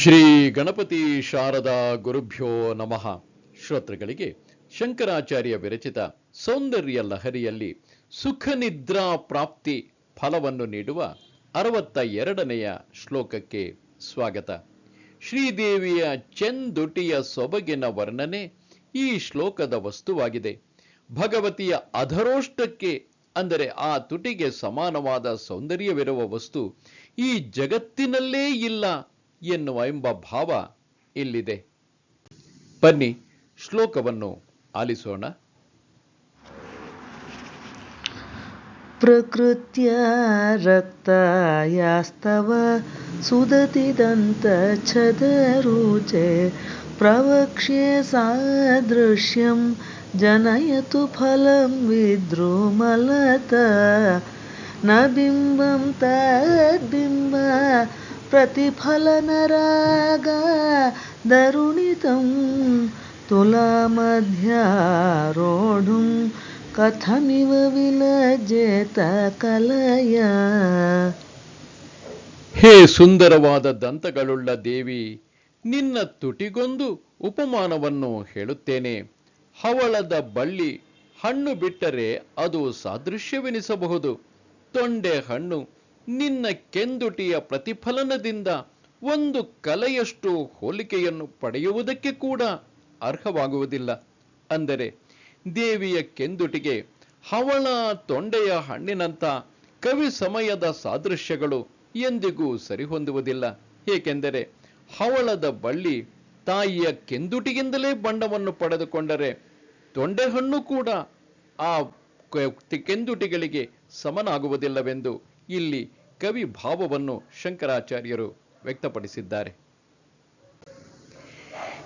ಶ್ರೀ ಗಣಪತಿ ಶಾರದಾ ಗುರುಭ್ಯೋ ನಮಃ. ಶ್ರೋತೃಗಳಿಗೆ ಶಂಕರಾಚಾರ್ಯ ವಿರಚಿತ ಸೌಂದರ್ಯ ಲಹರಿಯಲ್ಲಿ ಸುಖ ನಿದ್ರಾ ಪ್ರಾಪ್ತಿ ಫಲವನ್ನು ನೀಡುವ ಅರವತ್ತ ಎರಡನೆಯ ಶ್ಲೋಕಕ್ಕೆ ಸ್ವಾಗತ. ಶ್ರೀದೇವಿಯ ಚೆಂದುಟಿಯ ಸೊಬಗಿನ ವರ್ಣನೆ ಈ ಶ್ಲೋಕದ ವಸ್ತುವಾಗಿದೆ. ಭಗವತಿಯ ಅಧರೋಷ್ಟಕ್ಕೆ, ಅಂದರೆ ಆ ತುಟಿಗೆ ಸಮಾನವಾದ ಸೌಂದರ್ಯವಿರುವ ವಸ್ತು ಈ ಜಗತ್ತಿನಲ್ಲೇ ಇಲ್ಲ. ಎನ್ನುವ ಎಂಬ ಭಾವ ಇಲ್ಲಿದೆ ಬನ್ನಿ ಶ್ಲೋಕವನ್ನು ಆಲಿಸೋಣ प्रकृत्या रक्तायास्तव सुदतिदन्तच्छदरुचे प्रवक्ष्ये सादृश्यं जनयतु फलं विद्रुमलता न बिम्बं तद्बिम्ब प्रतिफलनरागा दरुणितं तुलामध्यारोढुं ಕಥಮಿವ ವಿಲಜೇತ ಕಲಯ ಹೇ ಸುಂದರವಾದ ದಂತಗಳುಳ್ಳ ದೇವಿ ನಿನ್ನ ತುಟಿಗೊಂದು ಉಪಮಾನವನ್ನು ಹೇಳುತ್ತೇನೆ ಹವಳದ ಬಳ್ಳಿ ಹಣ್ಣು ಬಿಟ್ಟರೆ ಅದು ಸಾದೃಶ್ಯವೆನಿಸಬಹುದು ತೊಂಡೆ ಹಣ್ಣು ನಿನ್ನ ಕೆಂದುಟಿಯ ಪ್ರತಿಫಲನದಿಂದ ಒಂದು ಕಲೆಯಷ್ಟು ಹೋಲಿಕೆಯನ್ನು ಪಡೆಯುವುದಕ್ಕೆ ಕೂಡ ಅರ್ಹವಾಗುವುದಿಲ್ಲ. ಅಂದರೆ, ದೇವಿಯ ಕೆಂದುಟಿಗೆ ಹವಳ ತೊಂಡೆಯ ಹಣ್ಣಿನಂತ ಕವಿ ಸಮಯದ ಸಾದೃಶ್ಯಗಳು ಎಂದಿಗೂ ಸರಿಹೊಂದುವುದಿಲ್ಲ. ಏಕೆಂದರೆ, ಹವಳದ ಬಳ್ಳಿ ತಾಯಿಯ ಕೆಂದುಟಿಗಿಂದಲೇ ಬಣ್ಣವನ್ನು ಪಡೆದುಕೊಂಡರೆ ತೊಂಡೆಹಣ್ಣು ಕೂಡ ಆ ಕೆಂದುಟಿಗಳಿಗೆ ಸಮನಾಗುವುದಿಲ್ಲವೆಂದು ಇಲ್ಲಿ ಕವಿ ಭಾವವನ್ನು ಶಂಕರಾಚಾರ್ಯರು ವ್ಯಕ್ತಪಡಿಸಿದ್ದಾರೆ.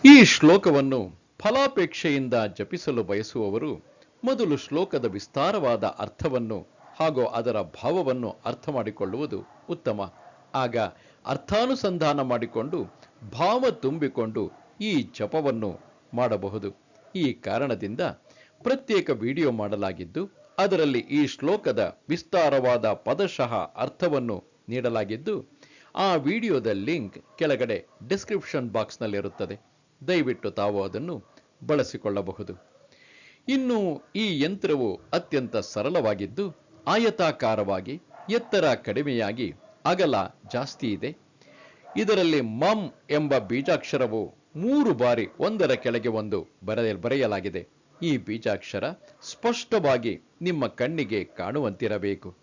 ಈ ಶ್ಲೋಕವನ್ನು ಫಲಾಪೇಕ್ಷೆಯಿಂದ ಜಪಿಸಲು ಬಯಸುವವರು ಮೊದಲು ಶ್ಲೋಕದ ವಿಸ್ತಾರವಾದ ಅರ್ಥವನ್ನು ಹಾಗೂ ಅದರ ಭಾವವನ್ನು ಅರ್ಥ ಮಾಡಿಕೊಳ್ಳುವುದು ಉತ್ತಮ. ಆಗ ಅರ್ಥಾನುಸಂಧಾನ ಮಾಡಿಕೊಂಡು ಭಾವ ತುಂಬಿಕೊಂಡು ಈ ಜಪವನ್ನು ಮಾಡಬಹುದು. ಈ ಕಾರಣದಿಂದ ಪ್ರತ್ಯೇಕ ವಿಡಿಯೋ ಮಾಡಲಾಗಿದ್ದು ಅದರಲ್ಲಿ ಈ ಶ್ಲೋಕದ ವಿಸ್ತಾರವಾದ ಪದಶಃ ಅರ್ಥವನ್ನು ನೀಡಲಾಗಿದ್ದು, ಆ ವಿಡಿಯೋದ ಲಿಂಕ್ ಕೆಳಗಡೆ ಡಿಸ್ಕ್ರಿಪ್ಷನ್ ಬಾಕ್ಸ್ನಲ್ಲಿರುತ್ತದೆ. ದಯವಿಟ್ಟು ತಾವು ಅದನ್ನು ಬಳಸಿಕೊಳ್ಳಬಹುದು. ಇನ್ನು ಈ ಯಂತ್ರವು ಅತ್ಯಂತ ಸರಳವಾಗಿದ್ದು, ಆಯತಾಕಾರವಾಗಿ, ಎತ್ತರ ಕಡಿಮೆಯಾಗಿ ಅಗಲ ಜಾಸ್ತಿ ಇದೆ. ಇದರಲ್ಲಿ ಮಮ್ ಎಂಬ ಬೀಜಾಕ್ಷರವು ಮೂರು ಬಾರಿ ಒಂದರ ಕೆಳಗೆ ಒಂದು ಬರೆಯ ಬರೆಯಲಾಗಿದೆ. ಈ ಬೀಜಾಕ್ಷರ ಸ್ಪಷ್ಟವಾಗಿ ನಿಮ್ಮ ಕಣ್ಣಿಗೆ ಕಾಣುವಂತಿರಬೇಕು.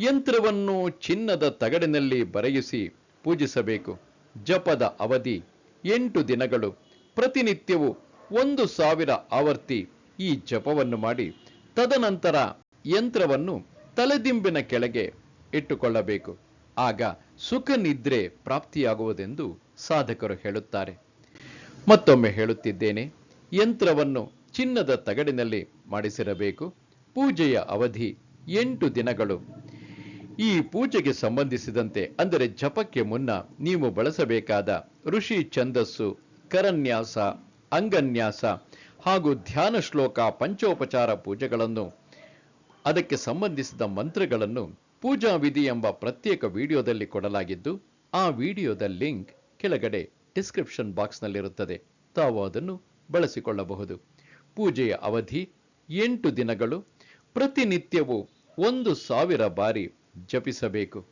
ಯಂತ್ರವನ್ನು ಚಿನ್ನದ ತಗಡಿನಲ್ಲಿ ಬರೆಯಿಸಿ ಪೂಜಿಸಬೇಕು. ಜಪದ ಅವಧಿ ಎಂಟು ದಿನಗಳು. ಪ್ರತಿನಿತ್ಯವೂ ಒಂದು ಸಾವಿರ ಆವರ್ತಿ ಈ ಜಪವನ್ನು ಮಾಡಿ ತದನಂತರ ಯಂತ್ರವನ್ನು ತಲೆದಿಂಬಿನ ಕೆಳಗೆ ಇಟ್ಟುಕೊಳ್ಳಬೇಕು. ಆಗ ಸುಖ ನಿದ್ರೆ ಪ್ರಾಪ್ತಿಯಾಗುವುದೆಂದು ಸಾಧಕರು ಹೇಳುತ್ತಾರೆ. ಮತ್ತೊಮ್ಮೆ ಹೇಳುತ್ತಿದ್ದೇನೆ, ಯಂತ್ರವನ್ನು ಚಿನ್ನದ ತಗಡಿನಲ್ಲಿ ಮಾಡಿಸಿರಬೇಕು. ಪೂಜೆಯ ಅವಧಿ ಎಂಟು ದಿನಗಳು. ಈ ಪೂಜೆಗೆ ಸಂಬಂಧಿಸಿದಂತೆ ಅಂದರೆ ಜಪಕ್ಕೆ ಮುನ್ನ ನೀವು ಬಳಸಬೇಕಾದ ಋಷಿ ಛಂದಸ್ಸು, ಕರನ್ಯಾಸ, ಅಂಗನ್ಯಾಸ ಹಾಗೂ ಧ್ಯಾನ ಶ್ಲೋಕ ಪಂಚೋಪಚಾರ ಪೂಜೆಗಳನ್ನು, ಅದಕ್ಕೆ ಸಂಬಂಧಿಸಿದ ಮಂತ್ರಗಳನ್ನು ಪೂಜಾ ವಿಧಿ ಎಂಬ ಪ್ರತ್ಯೇಕ ವಿಡಿಯೋದಲ್ಲಿ ಕೊಡಲಾಗಿದ್ದು, ಆ ವಿಡಿಯೋದ ಲಿಂಕ್ ಕೆಳಗಡೆ ಡಿಸ್ಕ್ರಿಪ್ಷನ್ ಬಾಕ್ಸ್ನಲ್ಲಿರುತ್ತದೆ. ತಾವು ಅದನ್ನು ಬಳಸಿಕೊಳ್ಳಬಹುದು. ಪೂಜೆಯ ಅವಧಿ ಎಂಟು ದಿನಗಳು. ಪ್ರತಿನಿತ್ಯವೂ ಒಂದು ಸಾವಿರ ಬಾರಿ ಜಪಿಸಬೇಕು.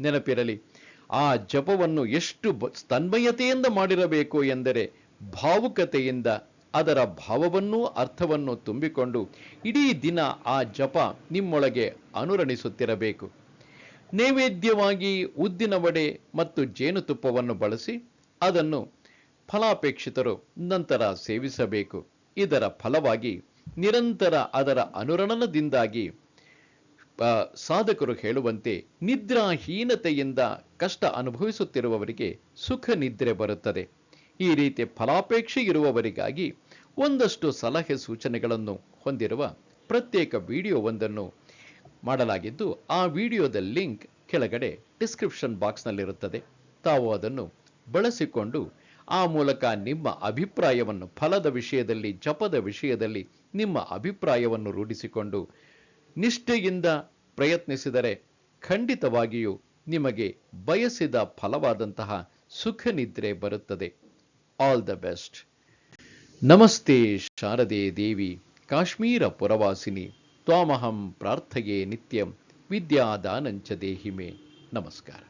ನೆನಪಿರಲಿ, ಆ ಜಪವನ್ನು ಎಷ್ಟು ತನ್ಮಯತೆಯಿಂದ ಮಾಡಿರಬೇಕು ಎಂದರೆ ಭಾವುಕತೆಯಿಂದ ಅದರ ಭಾವವನ್ನೂ ಅರ್ಥವನ್ನು ತುಂಬಿಕೊಂಡು ಇಡೀ ದಿನ ಆ ಜಪ ನಿಮ್ಮೊಳಗೆ ಅನುರಣಿಸುತ್ತಿರಬೇಕು. ನೈವೇದ್ಯವಾಗಿ ಉದ್ದಿನ ವಡೆ ಮತ್ತು ಜೇನುತುಪ್ಪವನ್ನು ಬಳಸಿ ಅದನ್ನು ಫಲಾಪೇಕ್ಷಿತರು ನಂತರ ಸೇವಿಸಬೇಕು. ಇದರ ಫಲವಾಗಿ ನಿರಂತರ ಅದರ ಅನುರಣನದಿಂದಾಗಿ ಸಾಧಕರು ಹೇಳುವಂತೆ ನಿದ್ರಾಹೀನತೆಯಿಂದ ಕಷ್ಟ ಅನುಭವಿಸುತ್ತಿರುವವರಿಗೆ ಸುಖ ನಿದ್ರೆ ಬರುತ್ತದೆ. ಈ ರೀತಿ ಫಲಾಪೇಕ್ಷೆ ಇರುವವರಿಗಾಗಿ ಒಂದಷ್ಟು ಸಲಹೆ ಸೂಚನೆಗಳನ್ನು ಹೊಂದಿರುವ ಪ್ರತ್ಯೇಕ ವಿಡಿಯೋವೊಂದನ್ನು ಮಾಡಲಾಗಿದ್ದು, ಆ ವಿಡಿಯೋದ ಲಿಂಕ್ ಕೆಳಗಡೆ ಡಿಸ್ಕ್ರಿಪ್ಷನ್ ಬಾಕ್ಸ್ನಲ್ಲಿರುತ್ತದೆ. ತಾವು ಅದನ್ನು ಬಳಸಿಕೊಂಡು ಆ ಮೂಲಕ ನಿಮ್ಮ ಅಭಿಪ್ರಾಯವನ್ನು, ಫಲದ ವಿಷಯದಲ್ಲಿ, ಜಪದ ವಿಷಯದಲ್ಲಿ ನಿಮ್ಮ ಅಭಿಪ್ರಾಯವನ್ನು ರೂಢಿಸಿಕೊಂಡು ನಿಷ್ಠೆಯಿಂದ ಪ್ರಯತ್ನಿಸಿದರೆ ಖಂಡಿತವಾಗಿಯೂ ನಿಮಗೆ ಬಯಸಿದ ಫಲವಾದಂತಹ ಸುಖ ನಿದ್ರೆ ಬರುತ್ತದೆ. ಆಲ್ ದ ಬೆಸ್ಟ್ ನಮಸ್ತೆ ಶಾರದೆ ದೇವಿ, ಕಾಶ್ಮೀರ ಪುರವಾಸಿನಿ, ತ್ವಾಮಹಂ ಪ್ರಾರ್ಥಯೇ ನಿತ್ಯಂ, ವಿದ್ಯಾದಾನಂಚ ದೇಹಿಮೆ. ನಮಸ್ಕಾರ.